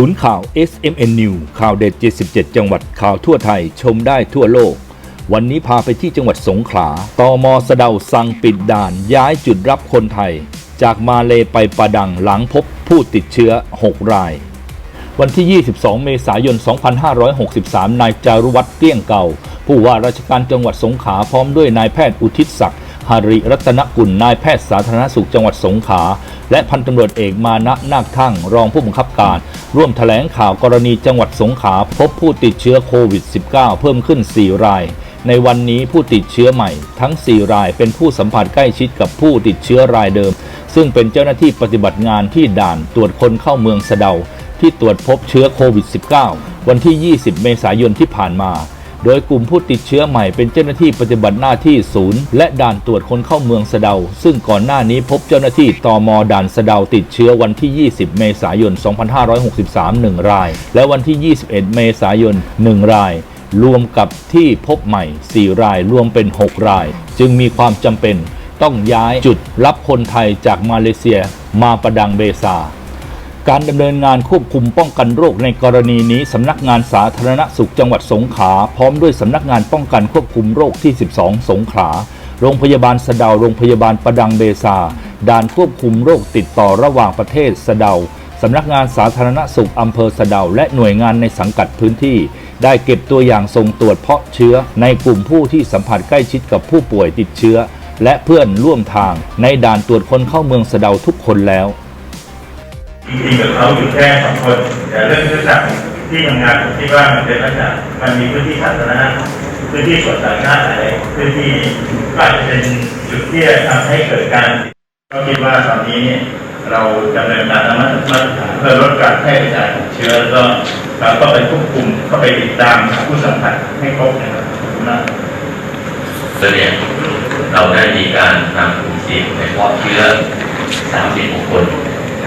ศูนย์ข่าว SMN New ข่าวเด็ด 77 จังหวัดข่าวทั่วไทยชมได้ทั่วโลก วันนี้พาไปที่จังหวัดสงขลาตมสะเดาสั่งปิดด่านย้ายจุดรับคนไทย จากมาเลไปปะดังหลังพบผู้ติดเชื้อ 6 ราย วันที่ 22 เมษายน 2563 นายจารุวัฒน์เกลี้ยงเก่า ผู้ว่าราชการจังหวัดสงขลาพร้อมด้วยนายแพทย์อุทิศศักดิ์หาริรัตนกุลนายแพทย์สาธารณสุขจังหวัดสงขลา และพันตำรวจเอกมานะนาคทั่งรองผู้บังคับการ ร่วมแถลงข่าวกรณีจังหวัดสงขลาพบผู้ติดเชื้อโควิด -19 เพิ่มขึ้น 4 ราย ในวันนี้ผู้ติดเชื้อใหม่ทั้ง 4 รายเป็นผู้สัมผัสใกล้ชิดกับผู้ติดเชื้อรายเดิม ซึ่งเป็นเจ้าหน้าที่ปฏิบัติงานที่ด่านตรวจคนเข้าเมืองสะเดา ที่ตรวจพบเชื้อโควิด -19 วันที่ 20 เมษายนที่ผ่านมา โดยกลุ่มผู้ติดเชื้อใหม่เป็นเจ้าหน้าที่ปฏิบัติหน้าที่ศูนย์ และด่านตรวจคนเข้าเมืองสะเดา ซึ่งก่อนหน้านี้พบเจ้าหน้าที่ตอมด่านสะเดาติดเชื้อวันที่ 20 เมษายน 2563 1 ราย และวันที่ 21 เมษายน 1 ราย รวมกับที่พบใหม่ 4 ราย รวมเป็น 6 ราย จึงมีความจำเป็นต้องย้ายจุดรับคนไทยจากมาเลเซียมาประดังเบซา การดำเนินงานควบคุมป้องกันโรคในกรณีนี้สำนักงานสาธารณสุขจังหวัดสงขลาพร้อมด้วยสำนักงานป้องกันควบคุมโรคที่ 12 สงขลาโรงพยาบาลสะเดาโรงพยาบาลประดังเบซาด่านควบคุมโรคติดต่อระหว่างประเทศสะเดาสำนักงานสาธารณสุขอำเภอสะเดาและหน่วยงานในสังกัดพื้นที่ ได้เก็บตัวอย่างส่งตรวจเพาะเชื้อ ในกลุ่มผู้ที่สัมผัสใกล้ชิดกับผู้ป่วยติดเชื้อ และเพื่อนร่วมทางในด่านตรวจคนเข้าเมืองสะเดาทุกคนแล้ว จริงๆกับเขาอยู่แค่สองคน แต่เรื่องยุทธศาสตร์ที่ทำงานผมคิดว่ามันเป็นลักษณะมันมีพื้นที่สาธารณะพื้นที่ส่วนสาธารณะหลายพื้นที่ก็อาจจะเป็นจุดที่ทำให้เกิดการก็คิดว่าตอนนี้เนี่ยเราดำเนินการตามมาตรฐานเพื่อลดการแพร่กระจายของเชื้อแล้วก็เราก็ไปควบคุมเข้าไปติดตามผู้สัมผัสให้ครบนะครับขอบคุณมากก็เนี่ยเราได้มีการนำกลุ่มเสี่ยงในพาะเชื้อ 36 คน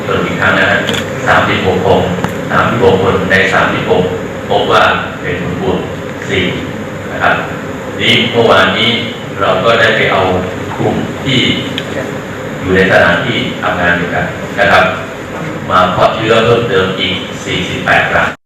ตัวอีกครั้งนะฮะ36คน36คนในสามสิบหกพบว่าเป็นผลบวก4นะครับนี้เมื่อวานนี้เราก็ได้ไปเอากลุ่มที่อยู่ในสถานที่ทำงานอยู่กันนะครับ มาเพาะเชื้อเพิ่มเติมอีก 48ราย